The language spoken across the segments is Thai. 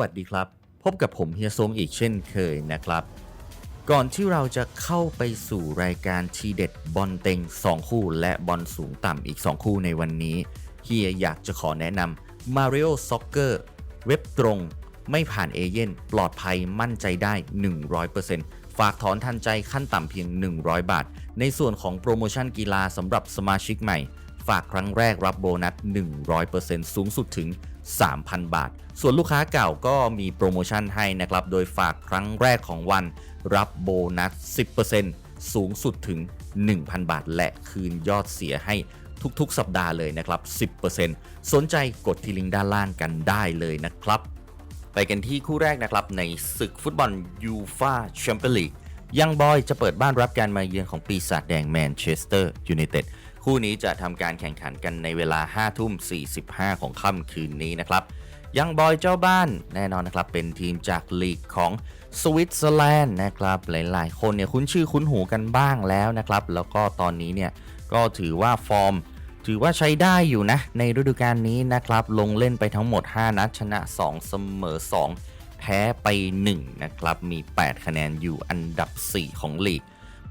วัสดีครับ พบกับผมเฮียซงอีกเช่นเคยนะครับ ก่อนที่เราจะเข้าไปสู่รายการทีเด็ดบอลเต็ง 2 คู่ และบอลสูงต่ำอีก 2 คู่ในวันนี้เฮียอยากจะขอแนะนำ Mario Soccer เว็บตรง ไม่ผ่านเอเย่นปลอดภัยมั่นใจได้ 100%ฝากถอนทันใจขั้นต่ำเพียง 100 บาท ในส่วนของโปรโมชั่นกีฬาสำหรับสมาชิกใหม่ ฝากครั้งแรกรับโบนัส 100%สูงสุดถึง 3,000 บาท ส่วนลูกค้าเก่าก็มีโปรโมชั่นให้นะครับ โดยฝากครั้งแรกของวันรับโบนัส 10%สูงสุดถึง 1,000 บาท และคืนยอดเสียให้ทุกๆ สัปดาห์เลยนะครับ 10%สนใจกดที่ลิงก์ด้านล่างกันได้เลยนะครับ ไปกันที่คู่แรกนะครับ ในศึกฟุตบอลยูฟาแชมเปี้ยนลีกยังบอยจะเปิดบ้านรับการมาเยือนของปีศาจแดงแมนเชสเตอร์ยูไนเต็ด คู่นี้จะทำการแข่งขันกันในเวลา5ทุ่ม45 ของค่ำคืนนี้นะครับ ยังบอยเจ้าบ้านแน่นอนนะครับ เป็นทีมจากลีกของสวิตเซอร์แลนด์นะครับ หลายๆ คนเนี่ยคุ้นชื่อคุ้นหูกันบ้างแล้วนะครับ แล้วก็ตอนนี้เนี่ยก็ถือว่าฟอร์ม ถือว่าใช้ได้อยู่นะ ในฤดูกาลนี้นะครับ ลงเล่นไปทั้งหมด 5 นัดชนะ 2 เสมอ 2 แพ้ไป 1 นะครับ มี 8 คะแนนอยู่อันดับ 4 ของลีก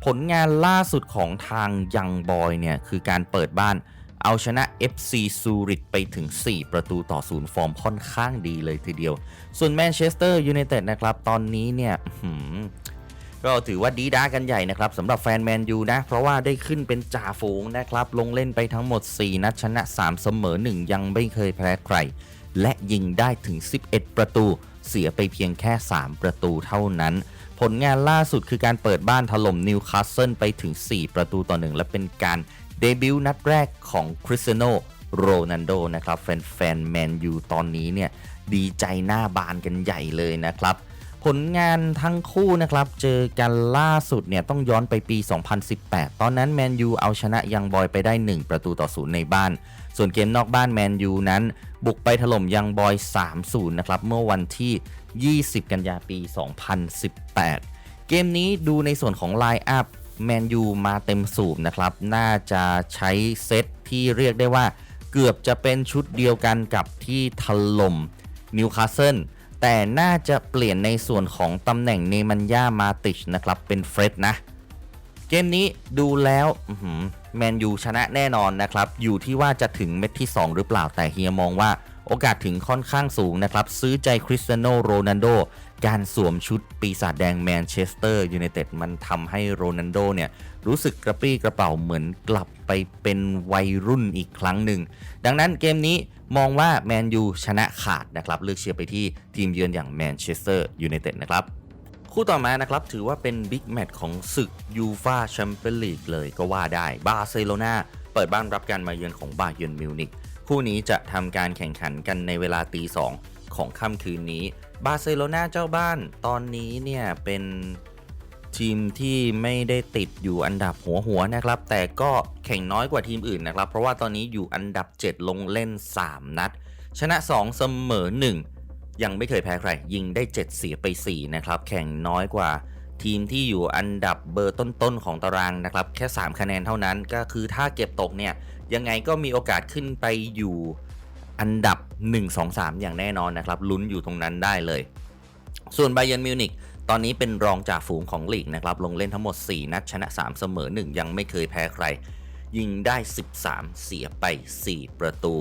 ผลงานล่าสุดของทางยังบอยเนี่ยคือการเปิดบ้านเอาชนะ FC ซูริตไปถึง 4 ประตูต่อศูนย์ฟอร์มค่อนข้างดีเลยทีเดียว ส่วนแมนเชสเตอร์ยูไนเต็ดนะครับตอนนี้เนี่ยก็ถือว่าดีด้ากันใหญ่นะครับสำหรับแฟนแมนยูนะ เพราะว่าได้ขึ้นเป็นจ่าฝูงนะครับ ลงเล่นไปทั้งหมด 4 นัดชนะ 3 เสมอ 1 ยังไม่เคยแพ้ใคร และยิงได้ถึง 11 ประตู เสียไปเพียงแค่ 3 ประตูเท่านั้น ผลงานล่าสุดคือการเปิดบ้านถล่มนิวคาสเซิลไปถึง 4 ประตูต่อ 1 และเป็นการเดบิวต์นัดแรกของคริสเตียโนโรนัลโดนะครับแฟนๆแมนยูตอนนี้เนี่ยดีใจหน้าบานกันใหญ่เลยนะครับ ผลงานทั้งคู่นะครับเจอกันล่าสุดเนี่ยต้องย้อนไปปี 2018 ตอนนั้นแมนยูเอาชนะยังบอยไปได้ 1 ประตูต่อศูนย์ในบ้าน ส่วนเกมนอกบ้านแมนยูนั้น บุกไปถล่มยังบอย 3-0 นะครับเมื่อวันที่ 20 กันยาปี 2018 เกมนี้ดูในส่วนของไลน์อัพแมนยูมาเต็มสูบนะครับ น่าจะใช้เซตที่เรียกได้ว่าเกือบจะเป็นชุดเดียวกันกับที่ถล่มนิวคาสเซิลแต่น่าจะเปลี่ยนในส่วนของตำแหน่งเนมันย่ามาติชนะครับ เป็นเฟรดนะ เกมนี้ดูแล้วแมนยูชนะแน่นอนนะครับ อยู่ที่ว่าจะถึงเม็ดที่ 2 หรือเปล่าแต่เฮียมองว่า โอกาสถึงค่อนข้างสูงนะครับ ซื้อใจคริสเตียโนโรนัลโด การสวมชุดปีศาจแดงแมนเชสเตอร์ยูไนเต็ดมันทำให้โรนัลโดเนี่ย รู้สึกกระปรี้กระเป๋าเหมือนกลับไปเป็นวัยรุ่นอีกครั้งหนึ่ง ดังนั้นเกมนี้มองว่าแมนยูชนะขาดนะครับ เลือกเชียร์ไปที่ทีมเยือนอย่างแมนเชสเตอร์ยูไนเต็ดนะครับคู่ต่อมานะครับ ถือว่าเป็นบิ๊กแมตช์ของศึกยูฟาแชมเปี้ยนลีกเลยก็ว่าได้บาร์เซโลนาเปิดบ้านรับการมาเยือนของบาเยิร์นมิวนิก คู่นี้จะทำการแข่งขันกันในเวลาตีสองของค่ำคืนนี้ บาร์เซโลนาเจ้าบ้านตอนนี้เนี่ยเป็นทีมที่ไม่ได้ติดอยู่อันดับหัวหัวนะครับ แต่ก็แข่งน้อยกว่าทีมอื่นนะครับ เพราะว่าตอนนี้อยู่อันดับ 7 ลงเล่น 3 นัด ชนะ 2 เสมอ 1 ยังไม่เคยแพ้ใคร ยิงได้ 7 เสียไป 4 นะครับ แข่งน้อยกว่าทีมที่อยู่อันดับเบอร์ต้นๆของตารางนะครับ แค่ 3 คะแนนเท่านั้นก็คือถ้าเก็บตกเนี่ย ยังไงก็มีโอกาสขึ้นไปอยู่อันดับ 1 2 3 อย่างแน่นอนนะครับ ลุ้นอยู่ตรงนั้นได้เลย ส่วนไบเยนมิวนิกตอนนี้เป็นรองจ่าฝูงของลีกนะครับ ลงเล่นทั้งหมด 4 นัดชนะ 3 เสมอ 1 ยังไม่เคยแพ้ใคร ยิงได้ 13 เสียไป 4 ประตู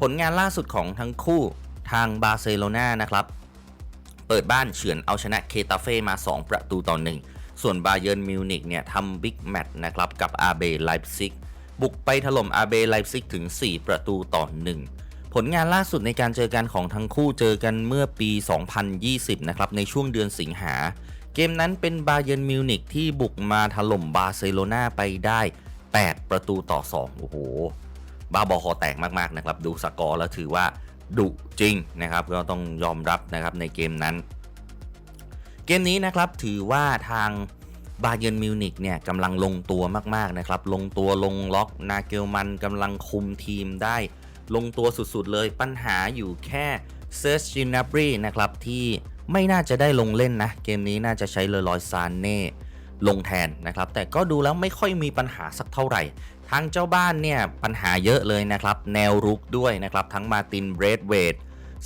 ผลงานล่าสุดของทั้งคู่ทางบาร์เซโลนานะครับ เปิดบ้านเฉือนเอาชนะเคตาเฟ่มา 2 ประตูต่อ 1 ส่วนบาเยิร์นมิวนิกเนี่ยทำบิ๊กแมตช์นะครับกับอาเบไลป์ซิก บุกไปถล่มอาเบไลป์ซิกถึง 4 ประตูต่อ 1 ผลงานล่าสุดในการเจอกันของทั้งคู่เจอกันเมื่อปี 2020 นะครับ ในช่วงเดือนสิงหา เกมนั้นเป็นบาเยิร์นมิวนิกที่บุกมาถล่มบาร์เซโลนาไปได้ 8 ประตูต่อ 2 โอ้โหบ้าบอคอแตกมาก ๆ นะครับ ดูสกอร์แล้วถือว่าดุจริงนะครับ ก็ต้องยอมรับนะครับในเกมนั้น เกมนี้นะครับถือว่าทาง บาเยิร์นมิวนิกเนี่ยกำลังลงตัวมากๆนะครับ ลงตัวลงล็อกนาเกลมันกำลังคุมทีมได้ ลงตัวสุดๆเลยปัญหาอยู่แค่เซอร์ชินาบรีนะครับ ที่ไม่น่าจะได้ลงเล่นนะ เกมนี้น่าจะใช้เลอรอยซานเน่ลงแทนนะครับ แต่ก็ดูแล้วไม่ค่อยมีปัญหาสักเท่าไหร่ ทางเจ้าบ้านเนี่ยปัญหาเยอะเลยนะครับ แนวรุกด้วยนะครับ ทั้งมาตินเบรดเวด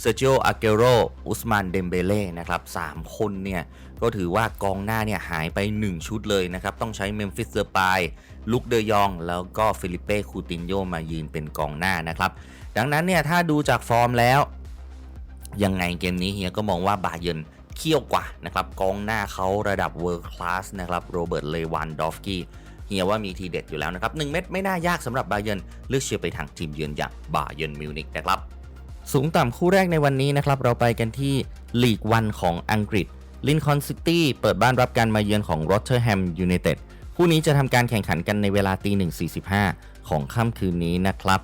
เซอร์ i ิโอ อาเกโร อุสมาน เดมเบเล่นะครับสามคนเนี่ย ก็ถือว่ากองหน้าเนี่ยหายไป 1 ชุดเลยนะครับ ต้องใช้เมมฟิสเซอร์ปายลุกเดยอง แล้วก็ฟิลิเป้ คูตินโยมายืนเป็นกองหน้านะครับ ดังนั้นเนี่ย ถ้าดูจากฟอร์มแล้ว ยังไงเกมนี้เฮียก็มองว่าบาเยนเขี้ยวกว่านะครับกองหน้าเขาระดับเวิร์คลาสนะครับโรเบิร์ต เลวันดอฟกี้เฮียว่ามีทีเด็ดอยู่แล้วนะครับ1เม็ดไม่น่ายากสำหรับบาเยนเลือกเชียร์ไปทางทีมเยือนอย่างบาเยนมิวนิกนะครับ สูงต่ำคู่แรกในวันนี้นะครับ เราไปกันที่ลีกวันของอังกฤษลินคอนซิตี้เปิดบ้านรับการมาเยือนของโรเทอร์แฮมยูไนเต็ดคู่นี้จะทำการแข่งขันกันในเวลาตีหนึ่งสี่สิบห้าของค่ำคืนนี้นะครับ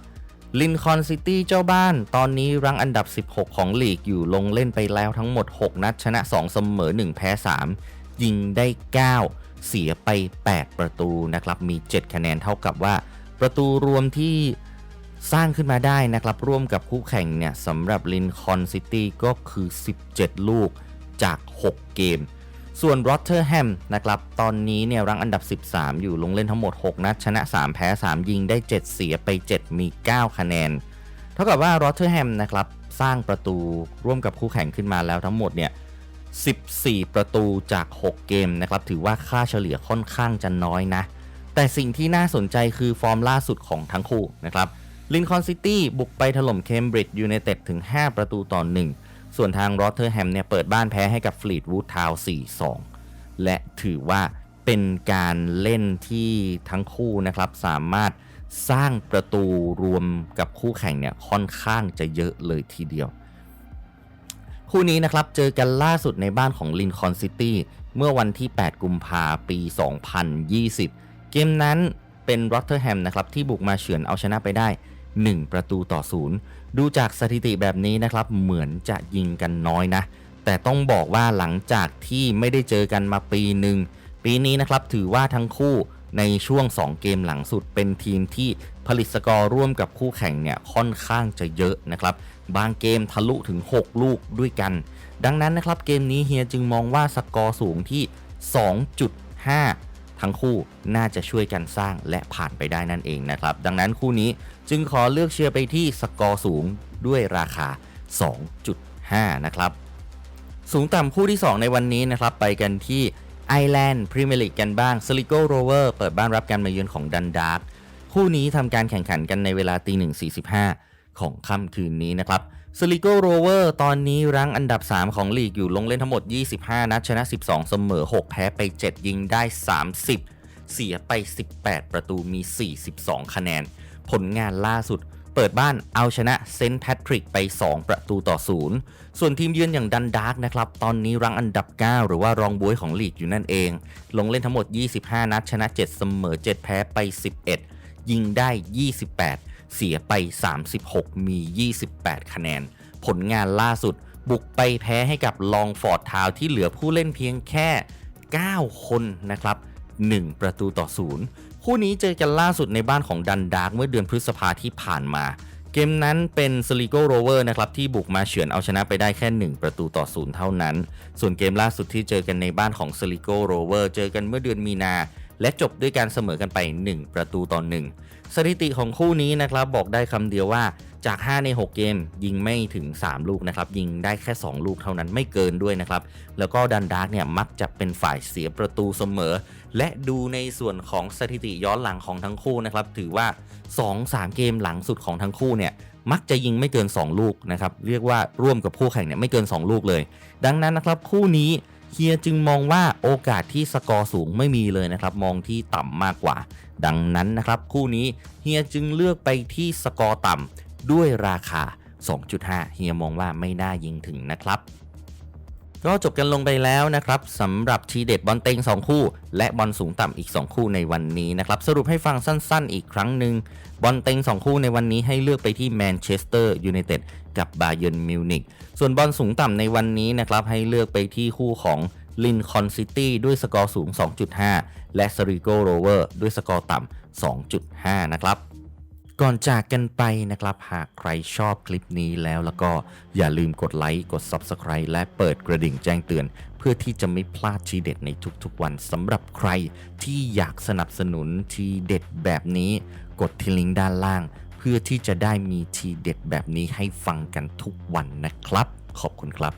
ลินคอนซิตี้เจ้าบ้านตอนนี้รั้งอันดับ 16 ของลีกอยู่ลงเล่นไปแล้วทั้งหมด 6 นัดชนะ 2 เสมอ 1 แพ้ 3 ยิงได้ 9 เสียไป 8 ประตูนะครับ มี 7 คะแนนเท่ากับว่า ประตูรวมที่ สร้างขึ้นมาได้นะครับร่วมกับคู่แข่งเนี่ยสำหรับลินคอนซิตี้ก็คือ 17 ลูกจาก 6 เกม ส่วนโรเทอร์แฮมนะครับตอนนี้เนี่ยรังอันดับ 13 อยู่ลงเล่นทั้งหมด 6 นัด ชนะ 3 แพ้ 3 ยิงได้ 7 เสียไป 7 มี 9 คะแนน เท่ากับว่าโรเทอร์แฮมนะครับสร้างประตูร่วมกับคู่แข่งขึ้นมาแล้วทั้งหมดเนี่ย14 ประตูจาก 6 เกมนะครับถือว่าค่าเฉลี่ยค่อนข้างจะน้อยนะ แต่สิ่งที่น่าสนใจคือฟอร์มล่าสุดของทั้งคู่นะครับ ลินคอนซิตี้บุกไปถล่มเคมบริดจ์ยูไนเต็ดถึง 5 ประตูต่อ 1 ส่วนทางโรเทอร์แฮมเนี่ยเปิดบ้านแพ้ให้กับฟลีดวูดทาวน์4-2 และถือว่าเป็นการเล่นที่ทั้งคู่นะครับสามารถสร้างประตูรวมกับคู่แข่งเนี่ยค่อนข้างจะเยอะเลยทีเดียว คู่นี้นะครับเจอกันล่าสุดในบ้านของลินคอนซิตี้เมื่อวันที่ 8 กุมภาปี 2020 เกมนั้นเป็นโรเทอร์แฮมนะครับที่บุกมาเฉือนเอาชนะไปได้ 1 ประตูต่อศูนย์ดูจากสถิติแบบนี้นะครับเหมือนจะยิงกันน้อยนะ แต่ต้องบอกว่าหลังจากที่ไม่ได้เจอกันมาปีหนึ่งปีนี้นะครับถือว่าทั้งคู่ในช่วง 2 เกมหลังสุดเป็นทีมที่ผลิตสกอร์ร่วมกับคู่แข่งเนี่ยค่อนข้างจะเยอะนะครับ บางเกมทะลุถึง 6 ลูกด้วยกัน ดังนั้นนะครับเกมนี้เฮียจึงมองว่าสกอร์สูงที่ 2.5 ทั้งคู่น่าจะช่วยกันสร้างและผ่านไปได้นั่นเองนะครับ ดังนั้นคู่นี้จึงขอเลือกเชียร์ไปที่สกอร์สูงด้วยราคา 2.5 นะครับ สูงต่ำคู่ที่ 2 ในวันนี้นะครับ ไปกันที่ไอแลนด์พรีเมียร์ลีกกันบ้างสลิโกโรเวอร์เปิดบ้านรับการมาเยือนของดันดาร์กคู่นี้ทำการแข่งขันกันในเวลาตีหนึ่งสี่สิบห้าของค่ำคืนนี้นะครับ สลิโกโรเวอร์ตอนนี้รั้งอันดับ 3 ของลีกอยู่ลงเล่นทั้งหมด 25 นัดชนะ 12 เสมอ 6 แพ้ไป 7 ยิงได้ 30 เสียไป 18 ประตูมี 42 คะแนน ผลงานล่าสุด เปิดบ้านเอาชนะเซนต์แพทริกไป 2 ประตูต่อ 0 ส่วนทีมเยือนอย่างดันดาร์กนะครับ ตอนนี้รังอันดับ 9 หรือว่ารองบวยของลีกอยู่นั่นเอง ลงเล่นทั้งหมด 25 นัดชนะ 7 เสมอ 7 แพ้ไป 11 ยิงได้ 28 เสียไป 36 มี 28 คะแนน ผลงานล่าสุดบุกไปแพ้ให้กับลองฟอร์ดทาวที่เหลือผู้เล่นเพียงแค่ 9 คนนะครับ 1 ประตูต่อ 0 คู่นี้เจอกันล่าสุดในบ้านของดันดาร์กเมื่อเดือนพฤษภาที่ผ่านมา เกมนั้นเป็นสลิโกโรเวอร์นะครับที่บุกมาเฉือนเอาชนะไปได้แค่ 1 ประตูต่อ 0 เท่านั้น ส่วนเกมล่าสุดที่เจอกันในบ้านของสลิโกโรเวอร์เจอกันเมื่อเดือนมีนา และจบด้วยการเสมอกันไป 1 ประตูต่อ1สถิติของคู่นี้นะครับบอกได้คำเดียวว่าจาก 5 ใน 6 เกม ยิงไม่ถึง 3 ลูกนะครับ ยิงได้แค่ 2 ลูกเท่านั้นไม่เกินด้วยนะครับ แล้วก็ดันดาร์กเนี่ยมักจะเป็นฝ่ายเสียประตูเสมอ และดูในส่วนของสถิติย้อนหลังของทั้งคู่นะครับ ถือว่า 2-3 เกมหลังสุดของทั้งคู่เนี่ยมักจะยิงไม่เกิน 2 ลูกนะครับ เรียกว่าร่วมกับคู่แข่งเนี่ยไม่เกิน 2 ลูกเลย ดังนั้นนะครับคู่นี้ เฮียจึงมองว่าโอกาสที่สกอร์สูงไม่มีเลยนะครับ มองที่ต่ำมากกว่า ดังนั้นนะครับ คู่นี้เฮียจึงเลือกไปที่สกอร์ต่ำด้วยราคา 2.5 เฮียมองว่าไม่น่ายิงถึงนะครับ ก็จบกันลงไปแล้วนะครับสำหรับทีเด็ดบอลเต็ง 2 คู่ และบอลสูงต่ำอีก 2 คู่ในวันนี้นะครับสรุปให้ฟังสั้นๆ อีกครั้งหนึ่งบอลเต็ง 2 คู่ในวันนี้ให้เลือกไปที่แมนเชสเตอร์ยูไนเต็ดกับบาเยิร์นมิวนิกส่วนบอลสูงต่ำในวันนี้นะครับให้เลือกไปที่คู่ของลินคอนซิตี้ด้วยสกอร์สูง 2.5 และสริโกโรเวอร์ด้วยสกอร์ต่ำ2.5 นะครับ ก่อนจากกันไปนะครับ หากใครชอบคลิปนี้แล้วแล้วก็อย่าลืมกดไลค์กด Subscribe และเปิดกระดิ่งแจ้งเตือน เพื่อที่จะไม่พลาดทีเด็ดในทุกๆวันสำหรับใครที่อยากสนับสนุนทีเด็ดแบบนี้ กดที่ลิงก์ด้านล่าง เพื่อที่จะได้มีทีเด็ดแบบนี้ให้ฟังกันทุกวันนะครับ ขอบคุณครับ